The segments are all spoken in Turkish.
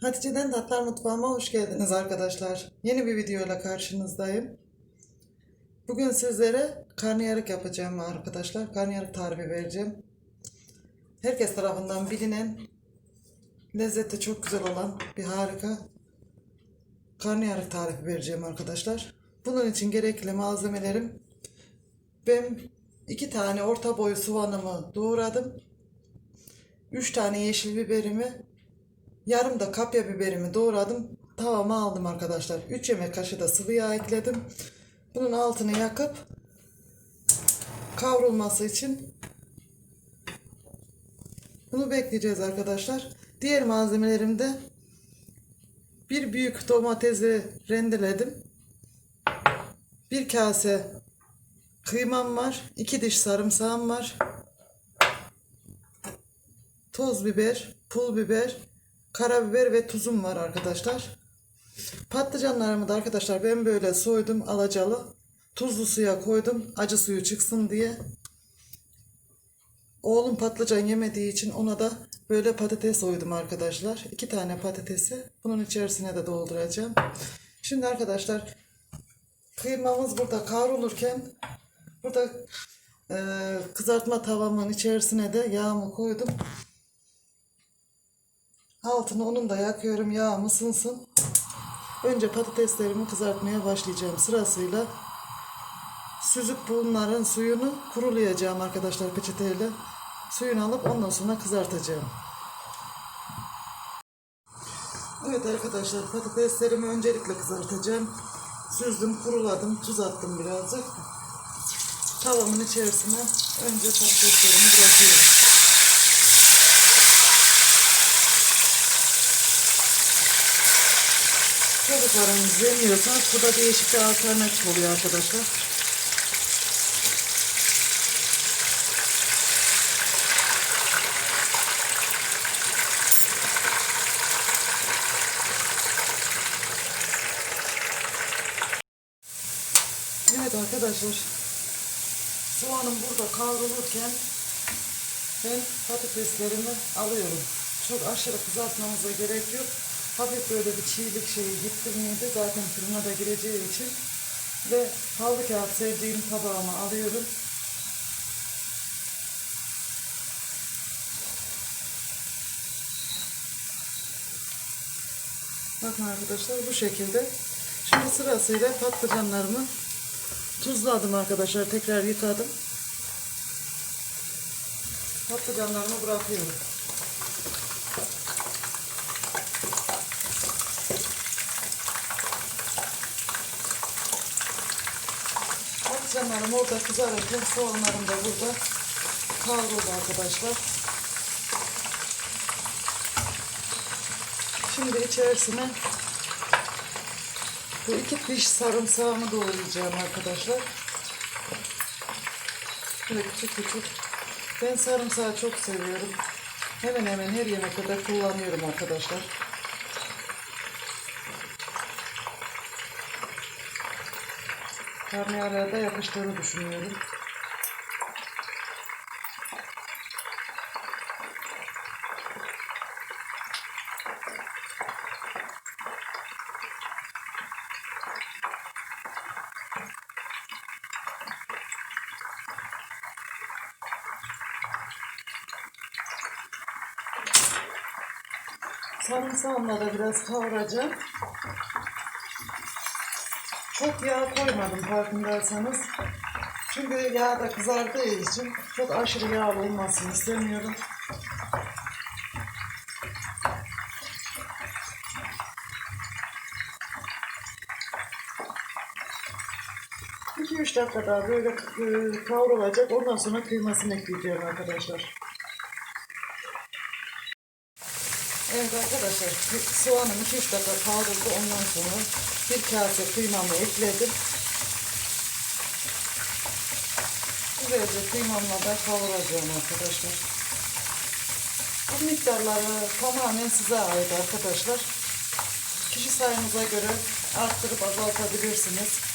Hatice'den Tatlar Mutfağıma hoş geldiniz arkadaşlar. Yeni bir videoyla karşınızdayım. Bugün sizlere karnıyarık yapacağım arkadaşlar. Karnıyarık tarifi vereceğim. Herkes tarafından bilinen, lezzeti çok güzel olan bir harika karnıyarık tarifi vereceğim arkadaşlar. Bunun için gerekli malzemelerim ben iki tane orta boy soğanımı doğradım. Üç tane yeşil biberimi Yarım da kapya biberimi doğradım. Tavama aldım arkadaşlar. 3 yemek kaşığı da sıvı yağ ekledim. Bunun altını yakıp kavrulması için bunu bekleyeceğiz arkadaşlar. Diğer malzemelerimde bir büyük domatesi rendeledim. Bir kase kıymam var. iki diş sarımsağım var. Toz biber, pul biber, karabiber ve tuzum var arkadaşlar. Patlıcanlarımı da arkadaşlar ben böyle soydum alacalı. Tuzlu suya koydum acı suyu çıksın diye. Oğlum patlıcan yemediği için ona da böyle patates soydum arkadaşlar. İki tane patatesi bunun içerisine de dolduracağım. Şimdi arkadaşlar kıymamız burada kavrulurken burada e, kızartma tavamın içerisine de yağımı koydum. Altını onun da yakıyorum yağım ısınsın. Önce patateslerimi kızartmaya başlayacağım sırasıyla. Süzüp bunların suyunu kurulayacağım arkadaşlar peçeteyle. Suyunu alıp ondan sonra kızartacağım. Evet arkadaşlar patateslerimi öncelikle kızartacağım. Süzdüm, kuruladım, tuz attım birazcık. Tavamın içerisine önce patateslerimi bırakıyorum. Çocuklarımız yemiyorsa bu da değişik bir alternatif oluyor arkadaşlar. Evet arkadaşlar soğanım burada kavrulurken ben patateslerimi alıyorum. Çok aşırı kızartmamıza gerek yok. Hafif böyle bir çiğlik şeyi gitti miydi zaten fırına da gireceği için ve havlu kağıt sevdiğim tabağıma alıyorum. Bakın arkadaşlar bu şekilde. Şimdi sırasıyla patlıcanlarımı tuzladım arkadaşlar. Tekrar yıkadım. Patlıcanlarımı bırakıyorum. Patlıcanlarım orada kızarırken soğanlarım da burada kavruldu arkadaşlar. Şimdi içerisine bu iki diş sarımsağımı doğrayacağım arkadaşlar. Böyle küçük küçük. Ben sarımsağı çok seviyorum. Hemen hemen her yemekte kullanıyorum arkadaşlar. Karnıyarığa da yakıştığını düşünüyorum. Sarımsağımla da biraz kavuracağım. Çok yağ koymadım farkındaysanız. Çünkü yağ da kızardığı için çok aşırı yağlı olmasını istemiyorum. İki üç dakika daha böyle e, kavrulacak. Ondan sonra kıymasını ekleyeceğim arkadaşlar. Evet arkadaşlar soğanım 2-3 dakika kavruldu. Ondan sonra bir kase kıymamı ekledim. Güzelce kıymamla da kavuracağım arkadaşlar. Bu miktarları tamamen size ait arkadaşlar. Kişi sayınıza göre arttırıp azaltabilirsiniz.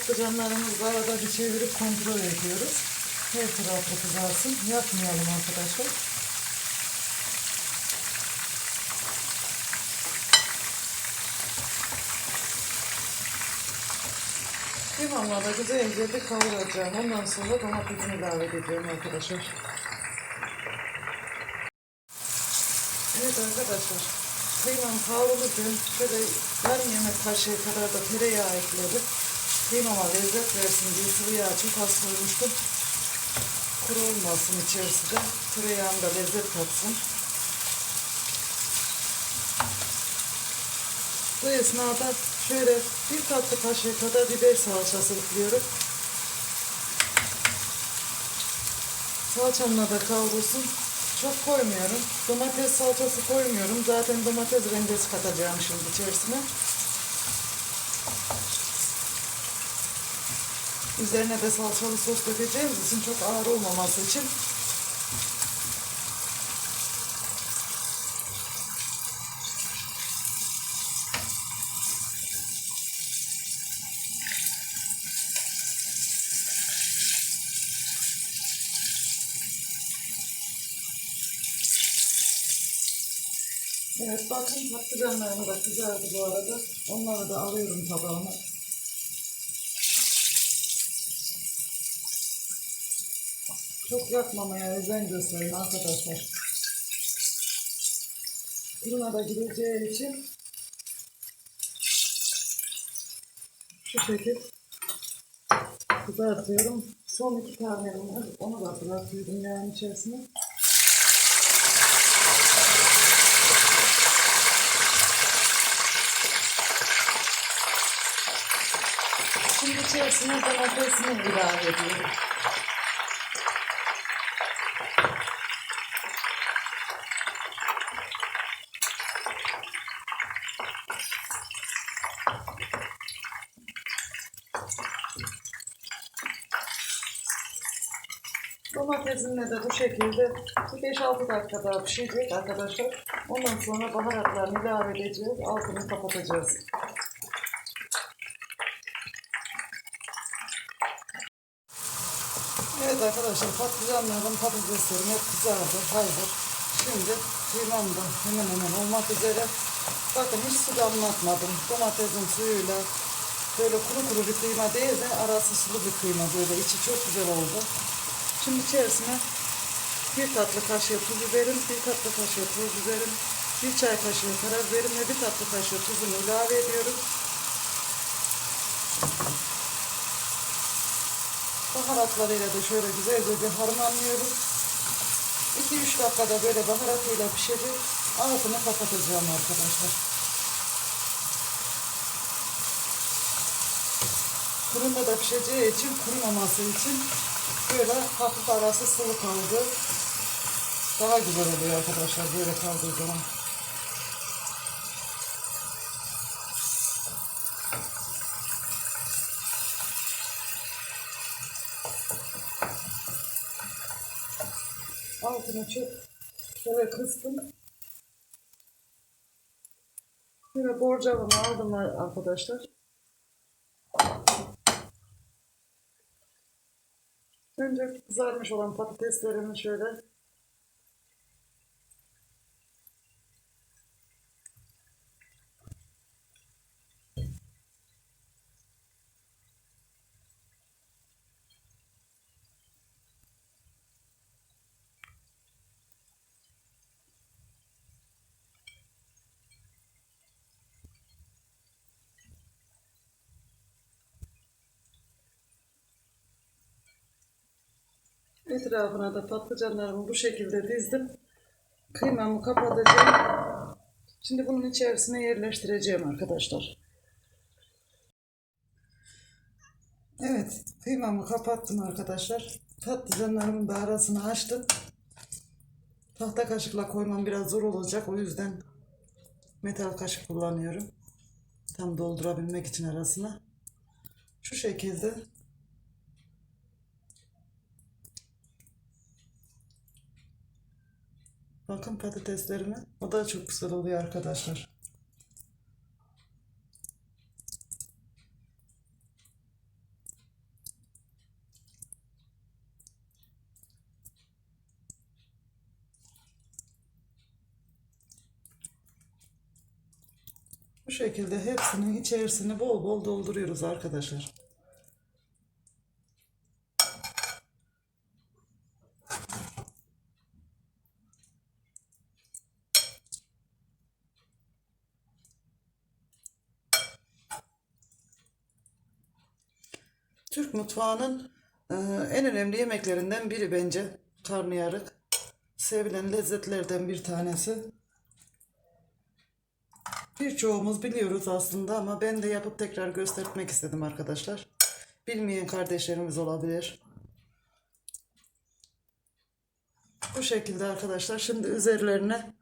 Patlıcanlarımızı arada bir çevirip kontrol ediyoruz. Her tarafı kızarsın. Yakmayalım arkadaşlar. Kıymamla da güzelce bir kavuracağım. Ondan sonra domatesini ilave edeceğim arkadaşlar. Evet arkadaşlar. Kıymam kavrulurken şöyle yarım yemek kaşığı kadar da tereyağı ekledim. Kıymama lezzet versin diye sıvı yağ çok az. Kuru olmasın içerisi de. Tereyağında lezzet katsın. Bu esnada şöyle bir tatlı kaşığı kadar biber salçası ekliyorum. Salçamla da kavrulsun. Çok koymuyorum. Domates salçası koymuyorum. Zaten domates rendesi katacağım şimdi içerisine. Üzerine de salçalı sos dökeceğimiz için çok ağır olmaması için Evet bakın patlıcanlarım da kızardı bu arada. Onları da alıyorum tabağıma. Çok yakmamaya özen gösterin arkadaşlar. Fırına da gideceği için şu şekil kızartıyorum. Son iki tane var. Onu da bırakıyorum yani içerisine. Şimdi içerisine domatesini ilave ediyorum. Domatesimle de bu şekilde bir 5-6 dakika daha pişecek arkadaşlar. Ondan sonra baharatlarını ilave edeceğiz. Altını kapatacağız. Evet arkadaşlar patlıcanlarım, patateslerim hep kızardı, hazır. Şimdi kıymam da hemen hemen olmak üzere. Bakın hiç su damlatmadım. Domatesin suyuyla böyle kuru kuru bir kıyma değil de arası sulu bir kıyma böyle içi çok güzel oldu. Şimdi içerisine bir tatlı kaşığı tuz biberim, bir tatlı kaşığı tuz biberim, bir çay kaşığı karabiberim ve bir tatlı kaşığı tuzunu ilave ediyorum. Baharatlarıyla da şöyle güzelce bir harmanlıyoruz. 2-3 dakikada böyle baharatıyla pişecek. Altını kapatacağım arkadaşlar. Fırında da pişeceği için kurumaması için böyle hafif arası sıvı kaldı. Daha güzel oluyor arkadaşlar böyle kaldığı zaman. Altını çok şöyle kıstım. Şöyle borcamımı aldım arkadaşlar. Önce kızarmış olan patateslerimi şöyle Etrafına da patlıcanlarımı bu şekilde dizdim. Kıymamı kapatacağım. Şimdi bunun içerisine yerleştireceğim arkadaşlar. Evet, kıymamı kapattım arkadaşlar. Patlıcanlarımın da arasını açtım. Tahta kaşıkla koymam biraz zor olacak. O yüzden metal kaşık kullanıyorum. Tam doldurabilmek için arasına. Şu şekilde Bakın patateslerime. O da çok güzel oluyor arkadaşlar. Bu şekilde hepsinin içerisini bol bol dolduruyoruz arkadaşlar. Türk mutfağının e, en önemli yemeklerinden biri bence karnıyarık. Sevilen lezzetlerden bir tanesi. Birçoğumuz biliyoruz aslında ama ben de yapıp tekrar göstermek istedim arkadaşlar. Bilmeyen kardeşlerimiz olabilir. Bu şekilde arkadaşlar. Şimdi üzerlerine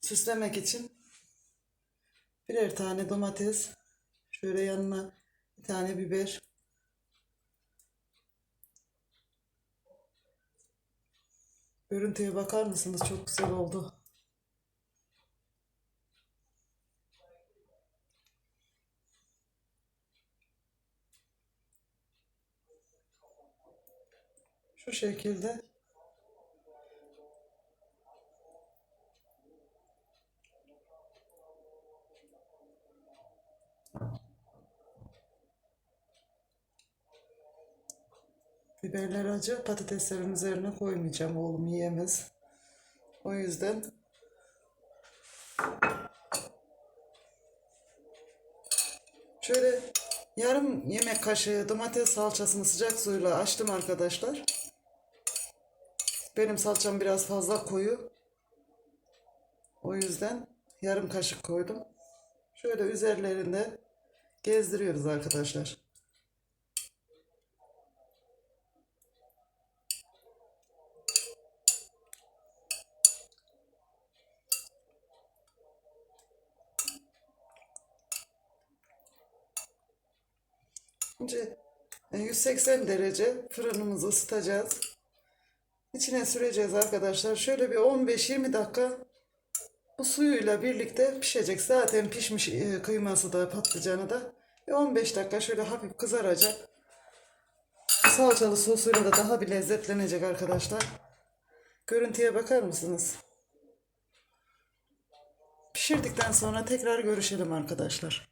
süslemek için birer tane domates, şöyle yanına bir tane biber, Görüntüye bakar mısınız? Çok güzel oldu. Şu şekilde biberler acı patateslerin üzerine koymayacağım oğlum yiyemez. O yüzden şöyle yarım yemek kaşığı domates salçasını sıcak suyla açtım arkadaşlar. Benim salçam biraz fazla koyu. O yüzden yarım kaşık koydum. Şöyle üzerlerinde gezdiriyoruz arkadaşlar. Önce e, 180 derece fırınımızı ısıtacağız. İçine süreceğiz arkadaşlar. Şöyle bir 15-20 dakika bu suyuyla birlikte pişecek. Zaten pişmiş e, kıyması da patlıcanı da. Ve 15 dakika şöyle hafif kızaracak. Salçalı sosuyla da daha bir lezzetlenecek arkadaşlar. Görüntüye bakar mısınız? Pişirdikten sonra tekrar görüşelim arkadaşlar.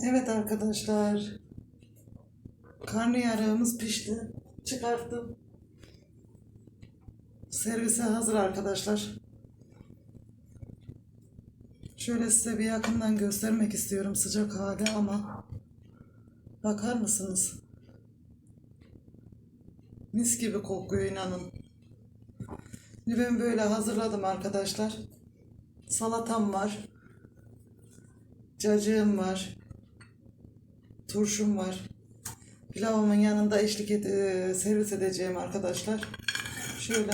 Evet arkadaşlar. Karnıyarığımız pişti. Çıkarttım. Servise hazır arkadaşlar. Şöyle size bir yakından göstermek istiyorum sıcak hali ama bakar mısınız? Mis gibi kokuyor inanın. Ben böyle hazırladım arkadaşlar. Salatam var. Cacığım var. Turşum var. Pilavımın yanında eşlik et, e, servis edeceğim arkadaşlar. Şöyle.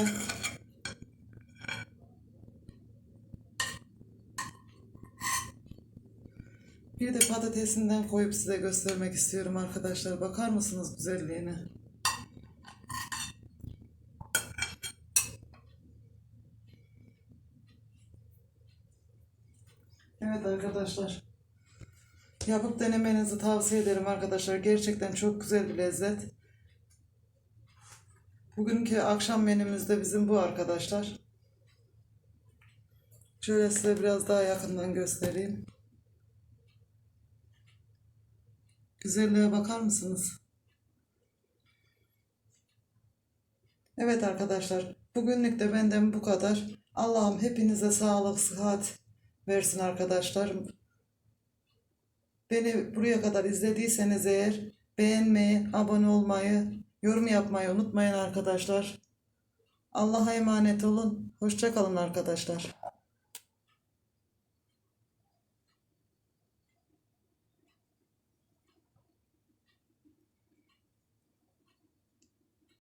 Bir de patatesinden koyup size göstermek istiyorum arkadaşlar. Bakar mısınız güzelliğine? Evet arkadaşlar. Yapıp denemenizi tavsiye ederim arkadaşlar. Gerçekten çok güzel bir lezzet. Bugünkü akşam menümüz de bizim bu arkadaşlar. Şöyle size biraz daha yakından göstereyim. Güzelliğe bakar mısınız? Evet arkadaşlar. Bugünlük de benden bu kadar. Allah'ım hepinize sağlık, sıhhat versin arkadaşlar. Beni buraya kadar izlediyseniz eğer beğenmeyi, abone olmayı, yorum yapmayı unutmayın arkadaşlar. Allah'a emanet olun. Hoşça kalın arkadaşlar.